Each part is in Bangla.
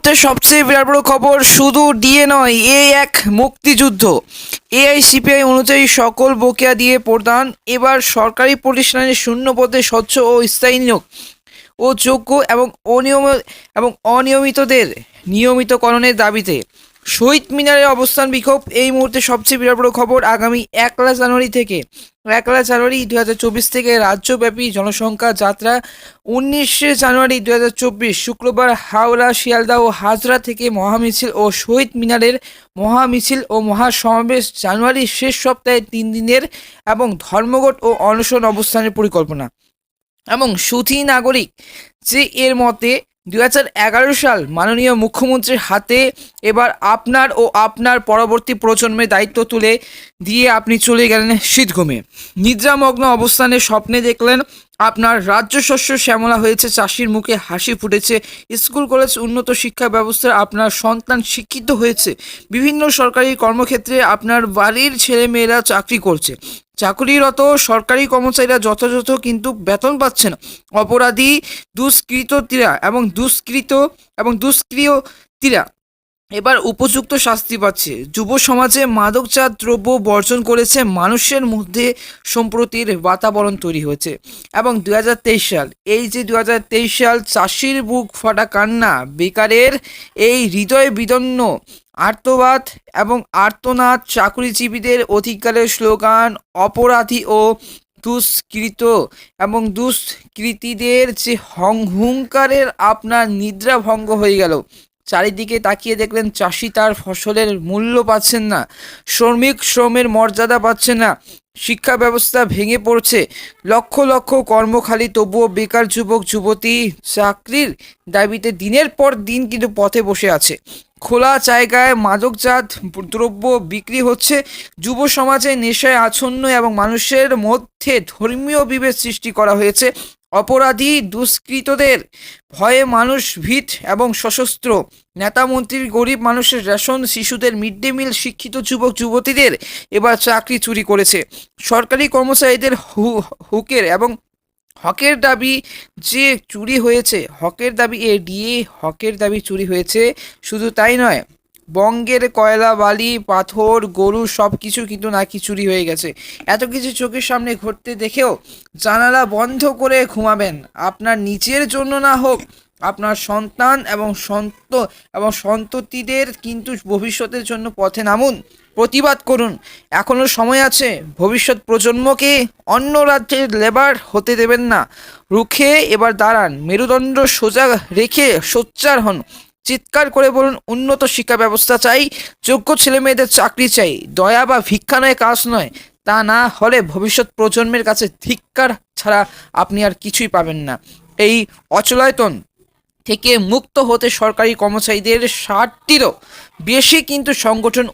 মুহূর্তে সবচেয়ে বিরাট বড় খবর শুধু ডিএ নয় এ এক মুক্তিযুদ্ধ এআইসিপিআই অনুযায়ী সকল বকেয়া দিয়ে প্রদান, এবার সরকারি প্রতিষ্ঠানের শূন্য পদে স্বচ্ছ ও স্থায়ী নিয়োগ। ও যোগ্য এবং অনিয়ম এবং অনিয়মিতদের নিয়মিতকরণের দাবিতে শহীদ মিনারের অবস্থান বিক্ষোভ, এই মুহূর্তে সবচেয়ে বিরাট বড় খবর আগামী একলা জানুয়ারি থেকে। একলা জানুয়ারি দু হাজার চব্বিশ থেকে রাজ্যব্যাপী জনসংখ্যা যাত্রা, উনিশে জানুয়ারি দু হাজার চব্বিশ শুক্রবার হাওড়া, শিয়ালদা ও হাজরা থেকে মহামিছিল ও শহীদ মিনারের মহামিছিল ও মহাসমাবেশ জানুয়ারির শেষ সপ্তাহে তিন দিনের এবং ধর্মঘট ও অনশন অবস্থানের পরিকল্পনা। এবং সুথি নাগরিক যে এর মতে দুই সাল মাননীয় মুখ্যমন্ত্রীর হাতে এবার আপনার ও আপনার পরবর্তী প্রজন্মের দায়িত্ব তুলে দিয়ে আপনি চলে গেলেন শীতঘুমে। নিদ্রামগ্ন অবস্থানে স্বপ্নে দেখলেন আপনার রাজ্য শস্য শ্যামলা হয়েছে, চাষির মুখে হাসি ফুটেছে, স্কুল, কলেজ, উন্নত শিক্ষা ব্যবস্থায় আপনার সন্তান শিক্ষিত হয়েছে, বিভিন্ন সরকারি কর্মক্ষেত্রে আপনার বাড়ির ছেলেমেয়েরা চাকরি করছে। চাকরিরত সরকারি কর্মচারীরা যথাযথ কিন্তু বেতন পাচ্ছে না অপরাধী দুষ্কৃতীরা এবং দুষ্কৃত এবং দুষ্কৃতীরা এবার উপযুক্ত শাস্তি পাচ্ছে। যুব সমাজে মাদকজাত দ্রব্য বর্জন করেছে মানুষের মধ্যে সম্প্রতির বাতাবরণ তৈরি হয়েছে। এবং দুই হাজার তেইশ সাল, এই যে দুই হাজার তেইশ সাল চাষির বুক ফাটা কান্না, বেকারের এই হৃদয় বিদন্ন আর্তবাদ এবং আর্তনাদ চাকরিজীবীদের অধিকারের স্লোগান অপরাধী ও দুষ্কৃত এবং দুষ্কৃতীদের যে হং হুঙ্কারের আপনার নিদ্রা ভঙ্গ হয়ে গেল। চারিদিকে তাকিয়ে দেখলেন চাষি তার ফসলের মূল্য পাচ্ছেন না, শ্রমিক শ্রমের মর্যাদা পাচ্ছে না, শিক্ষা ব্যবস্থা ভেঙে পড়ছে, লক্ষ লক্ষ কর্মখালি, তবুও বেকার যুবক, যুবতী চাকরির দাবিতে দিনের পর দিন কিন্তু পথে বসে আছে। খোলা জায়গায় মাদকজাত দ্রব্য বিক্রি হচ্ছে। যুব সমাজে নেশায় আচ্ছন্ন এবং মানুষের মধ্যে ধর্মীয় বিভেদ সৃষ্টি করা হয়েছে। অপরাধী দুষ্কৃতদের ভয়ে মানুষ ভীত এবং সশস্ত্র। নেতা মন্ত্রীর গরিব মানুষের রেশন, শিশুদের মিড ডে মিল, শিক্ষিত যুবক যুবতীদের এবার চাকরি চুরি করেছে। সরকারি কর্মচারীদের হু- হুকের এবং হকের দাবি যে চুরি হয়েছে, হকের দাবি এ ডিএ হকের দাবি চুরি হয়েছে, শুধু তাই নয়, বঙ্গের কয়লা, বালি, পাথর, গরু সব কিছু কিন্তু নাকি চুরি হয়ে গেছে। এত কিছু চোখের সামনে ঘটতে দেখেও জানালা বন্ধ করে ঘুমাবেন। আপনার নিজের জন্য না হোক আপনার সন্তান এবং সন্ত এবং সন্ততিদের কিন্তু ভবিষ্যতের জন্য পথে নামুন, প্রতিবাদ করুন। এখনও সময় আছে, ভবিষ্যৎ প্রজন্মকে অন্য রাজ্যের লেবার হতে দেবেন না। রুখে এবার দাঁড়ান, মেরুদণ্ড সোজা রেখে সোচ্চার হন। চিৎকার করে বলুন, উন্নত শিক্ষা ব্যবস্থা চাই, যোগ্য ছেলে মেয়েদের চাকরি চাই। দয়া বা ভিক্ষা নয়, কাজ নয়। তা না হলে ভবিষ্যৎ প্রজন্মের কাছে ধিক্কার ছাড়া আপনি আর কিছুই পাবেন না। এই অচলায়তন থেকে মুক্ত হতে সরকারি কর্মচারীদের ষাটটিরও বেশি কিন্তু সংগঠন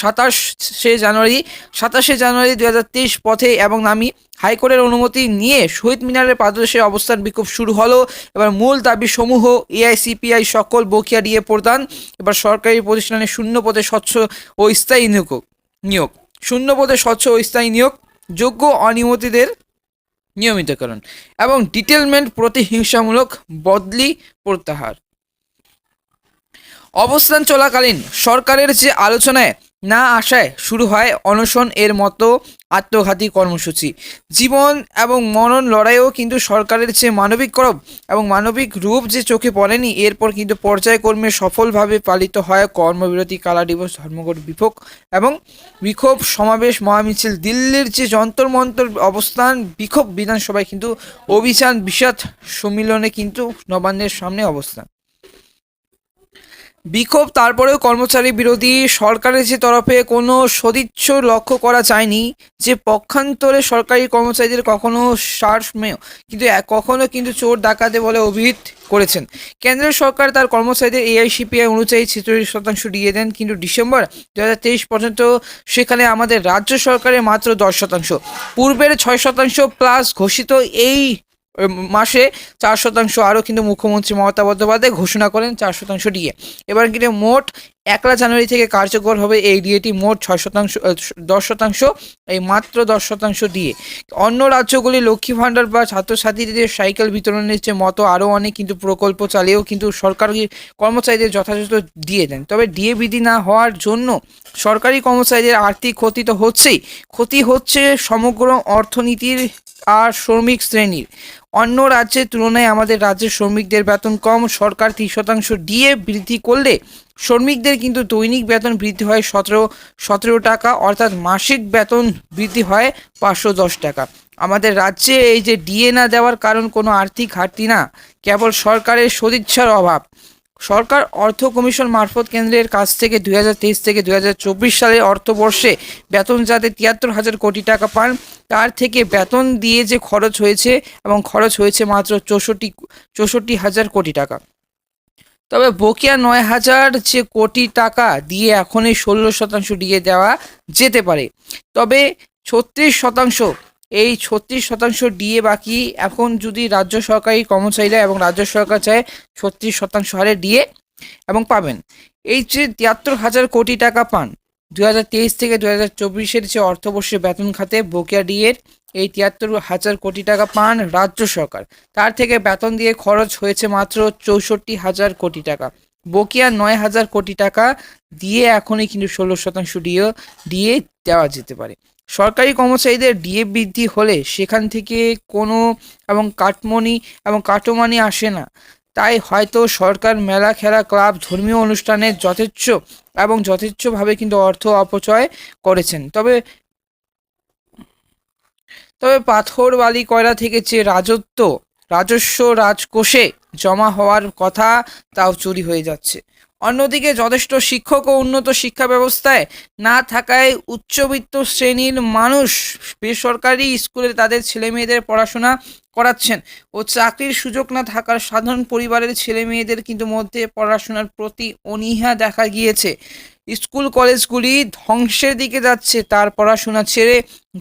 সাতাশে জানুয়ারি সাতাশে জানুয়ারি দু হাজার তেইশ পথে এবং নামি হাইকোর্টের অনুমতি নিয়ে শহীদ মিনারের পাদদেশে অবস্থান বিক্ষোভ শুরু হলো। এবার মূল দাবি সমূহ এআইসিপিআই সকল বকিয়া দিয়ে প্রদান। এবার সরকারি প্রতিষ্ঠানে শূন্য পদে স্বচ্ছ ও স্থায়ী নিয়োগ নিয়োগ। শূন্য পদে স্বচ্ছ ও স্থায়ী নিয়োগ যোগ্য অনিয়মিতদের নিয়মিতকরণ এবং ডিটেলমেন্ট প্রতিহিংসামূলক বদলি প্রত্যাহার। অবস্থান চলাকালীন সরকারের যে আলোচনায় না আসায় শুরু হয় অনশন এর মতো আত্মঘাতী কর্মসূচি। জীবন এবং মনন লড়াইও কিন্তু সরকারের যে মানবিক করব এবং মানবিক রূপ যে চোখে পড়েনি, এরপর কিন্তু পর্যায়ক্রমে সফলভাবে পালিত হয় কর্মবিরতি, কালা দিবস, ধর্মঘট বিক্ষোভ এবং বিক্ষোভ সমাবেশ, মহামিছিল, দিল্লির যে যন্তর মন্তর অবস্থান, বিক্ষোভ বিধানসভায় কিন্তু অভিযান, বিষাদ সম্মিলনে কিন্তু নবান্নের সামনে অবস্থান। বিক্ষোভ, তারপরেও কর্মচারী বিরোধী সরকারের যে তরফে কোনো সদিচ্ছ লক্ষ্য করা যায়নি যে পক্ষান্তরে সরকারি কর্মচারীদের কখনো সারমেয় কিন্তু কখনো কিন্তু চোর ডাকাতে বলে অভিহিত করেছেন। কেন্দ্রের সরকার তার কর্মচারীদের এআইসিপিআই অনুযায়ী ছেচল্লিশ শতাংশ দিয়ে দেন, কিন্তু ডিসেম্বর দু হাজার তেইশ পর্যন্ত সেখানে আমাদের রাজ্য সরকারের মাত্র দশ শতাংশ। পূর্বের ছয় শতাংশ প্লাস ঘোষিত এই মাসে চার শতাংশ আরও কিন্তু মুখ্যমন্ত্রী মমতা বন্দ্যোপাধ্যায় ঘোষণা করেন চার শতাংশ ডিএ এবার কিন্তু মোট একলা জানুয়ারি থেকে কার্যকর হবে এই ডিএটি মোট ছয় শতাংশ দশ শতাংশ, এই মাত্র দশ শতাংশ দিয়ে। অন্য রাজ্যগুলি লক্ষ্মী ভাণ্ডার বা ছাত্রছাত্রীদের সাইকেল বিতরণের যে মতো আরও অনেক কিন্তু প্রকল্প চালিয়েও কিন্তু সরকারি কর্মচারীদের যথাযথ দিয়ে দেন। তবে ডিএ বিধি না হওয়ার জন্য সরকারি কর্মচারীদের আর্থিক ক্ষতি তো হচ্ছেই। ক্ষতি হচ্ছে সমগ্র অর্থনীতির আর শ্রমিক শ্রেণির। অন্য রাজ্যের তুলনায় আমাদের রাজ্যের শ্রমিকদের বেতন কম, সরকার তিরিশ শতাংশ ডিএ বৃদ্ধি করলে শ্রমিকদের কিন্তু দৈনিক বেতন বৃদ্ধি হয় সতেরো সতেরো টাকা, অর্থাৎ মাসিক বেতন বৃদ্ধি হয় পাঁচশো দশ টাকা। আমাদের রাজ্যে এই যে ডিএ না দেওয়ার কারণ কোনো আর্থিক ঘাটতি না, কেবল সরকারের সদিচ্ছার অভাব। সরকার অর্থ কমিশন মারফত কেন্দ্রের কাছ থেকে দুই হাজার তেইশ থেকে দু হাজার চব্বিশ সালের অর্থবর্ষে বেতন যাতে তিয়াত্তর হাজার কোটি টাকা পান, তার থেকে বেতন দিয়ে যে খরচ হয়েছে এবং খরচ হয়েছে মাত্র চৌষট্টি চৌষট্টি হাজার কোটি টাকা। তবে বকেয়া নয় হাজার যে কোটি টাকা দিয়ে এখনই ষোলো শতাংশ দিয়ে দেওয়া যেতে পারে। তবে ছত্রিশ শতাংশ এই ছত্রিশ শতাংশ ডিএ বাকি। এখন যদি রাজ্য সরকারি কর্মচারীরা এবং রাজ্য সরকার চায় ছত্রিশ শতাংশ হারে ডিএ এবং পাবেন। এই যে তিয়াত্তর হাজার কোটি টাকা পান দু হাজার তেইশ থেকে দু হাজার চব্বিশের যে অর্থবর্ষে বেতন খাতে বকেয়া ডিএর এই তিয়াত্তর হাজার কোটি টাকা পান রাজ্য সরকার। তার থেকে বেতন দিয়ে খরচ হয়েছে মাত্র চৌষট্টি হাজার কোটি টাকা। বকেয়া নয় হাজার কোটি টাকা দিয়ে এখনই কিন্তু ষোলো শতাংশ ডিএ ডিএ দেওয়া যেতে পারে। সরকারি কর্মচারীদের ডিএ বৃদ্ধি হলে সেখান থেকে কোনো এবং কাটমনি এবং কাটমানি আসে না। তাই হয়তো সরকার মেলা খেলা ক্লাব ধর্মীয় অনুষ্ঠানে যথেচ্ছ এবং যথেচ্ছভাবে কিন্তু অর্থ অপচয় করেছেন। তবে তবে পাথর বালি কয়লা থেকে যে রাজত্ব রাজস্ব রাজকোষে জমা হওয়ার কথা তাও চুরি হয়ে যাচ্ছে। অন্যদিকে যথেষ্ট শিক্ষক ও উন্নত শিক্ষা ব্যবস্থায় না থাকায় উচ্চবিত্ত শ্রেণির মানুষ বেসরকারি স্কুলে তাদের ছেলে মেয়েদের পড়াশোনা করাচ্ছেন ও চাকরির সুযোগ না থাকার সাধারণ পরিবারের ছেলে মেয়েদের কিন্তু মধ্যে পড়াশোনার প্রতি অনীহা দেখা গিয়েছে। স্কুল কলেজগুলি ধ্বংসের দিকে যাচ্ছে, তার পড়াশোনা ছেড়ে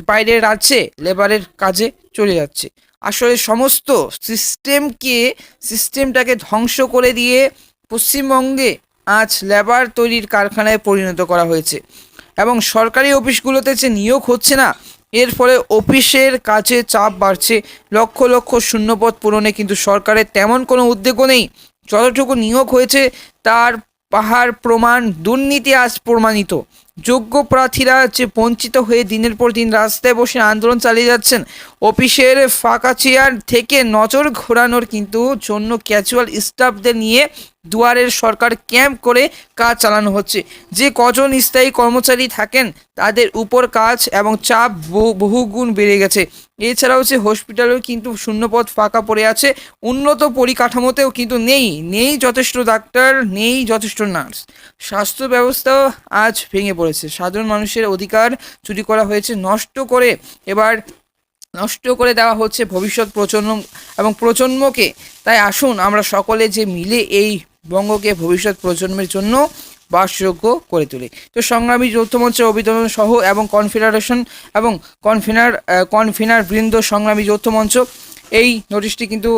বাইরের রাজ্যে লেবারের কাজে চলে যাচ্ছে। আসলে সমস্ত সিস্টেমকে সিস্টেমটাকে ধ্বংস করে দিয়ে পশ্চিমবঙ্গে আজ লেবার তৈরির কারখানায় পরিণত করা হয়েছে। এবং সরকারি অফিসগুলোতে যে নিয়োগ হচ্ছে না, এর ফলে অফিসের কাজে চাপ বাড়ছে। লক্ষ লক্ষ শূন্যপদ পূরণে কিন্তু সরকারের তেমন কোনো উদ্যোগও নেই। যতটুকু নিয়োগ হয়েছে, তার পাহাড় প্রমাণ দুর্নীতি আজ প্রমাণিত। যোগ্য প্রার্থীরা যে বঞ্চিত হয়ে দিনের পর দিন রাস্তায় বসে আন্দোলন চালিয়ে যাচ্ছেন। অফিসের ফাঁকা চেয়ার থেকে নজর ঘোরানোর কিন্তু জন্য ক্যাজুয়াল স্টাফদের নিয়ে দুয়ারের সরকার ক্যাম্প করে কাজ চালানো হচ্ছে। যে কজন স্থায়ী কর্মচারী থাকেন তাদের উপর কাজ এবং চাপ বহু- বহুগুণ বেড়ে গেছে। এছাড়াও যে হসপিটালেও কিন্তু শূন্যপদ ফাঁকা পড়ে আছে। উন্নত পরিকাঠামোতেও কিন্তু নেই নেই যথেষ্ট ডাক্তার নেই যথেষ্ট নার্স স্বাস্থ্য ব্যবস্থাও আজ ভেঙে পড়েছে সাধারণ মানুষের অধিকার চুরি করা হয়েছে, নষ্ট করে এবার নষ্ট করে দেওয়া হচ্ছে ভবিষ্যৎ প্রজন্ম এবং প্রজন্মকে। তাই আসুন আমরা সকলে যে মিলে এই বঙ্গকে ভবিষ্যৎ প্রজন্মের জন্য বাসযোগ্য করে তুলি। তো সংগ্রামী যৌথ মঞ্চের অভিযোজন সহ এবং কনফেডারেশন এবং কনফিনার কনফিনার বৃন্দ সংগ্রামী যৌথ মঞ্চ, এই নোটিশটি কিন্তু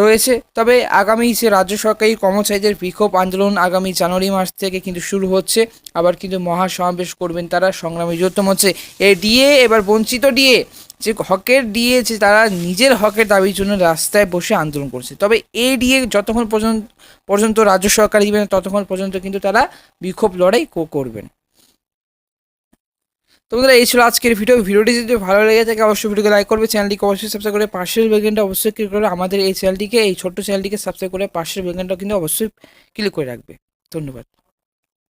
রয়েছে। তবে আগামী যে রাজ্য সরকারি কর্মচারীদের বিক্ষোভ আন্দোলন আগামী জানুয়ারি মাস থেকে কিন্তু শুরু হচ্ছে। আবার কিন্তু মহা সমাবেশ করবেন তারা সংগ্রামী যৌথ মঞ্চে। এই ডিএ, এবার বঞ্চিত ডিএ, যে হকের ডিএ, যে তারা নিজের হকের দাবির জন্য রাস্তায় বসে আন্দোলন করছে। তবে এই ডিএ যতক্ষণ পর্যন্ত পর্যন্ত রাজ্য সরকার দিবে না, ততক্ষণ পর্যন্ত কিন্তু তারা বিক্ষোভ লড়াই করবেন তো বন্ধুরা, এই ছিল আজকের ভিডিও ভিডিওটি যদি ভালো লেগে থাকে, অবশ্যই ভিডিওকে লাইক করবে চ্যানেলটিকে অবশ্যই সাবস্ক্রাইব করে পাশের বেগেনটা অবশ্যই ক্লিক করে আমাদের এই চ্যানেলটিকে এই ছোট্ট চ্যানেলটিকে সাবস্ক্রাইব করে পাশের বেগেনটা কিন্তু অবশ্যই ক্লিক করে রাখবে। ধন্যবাদ।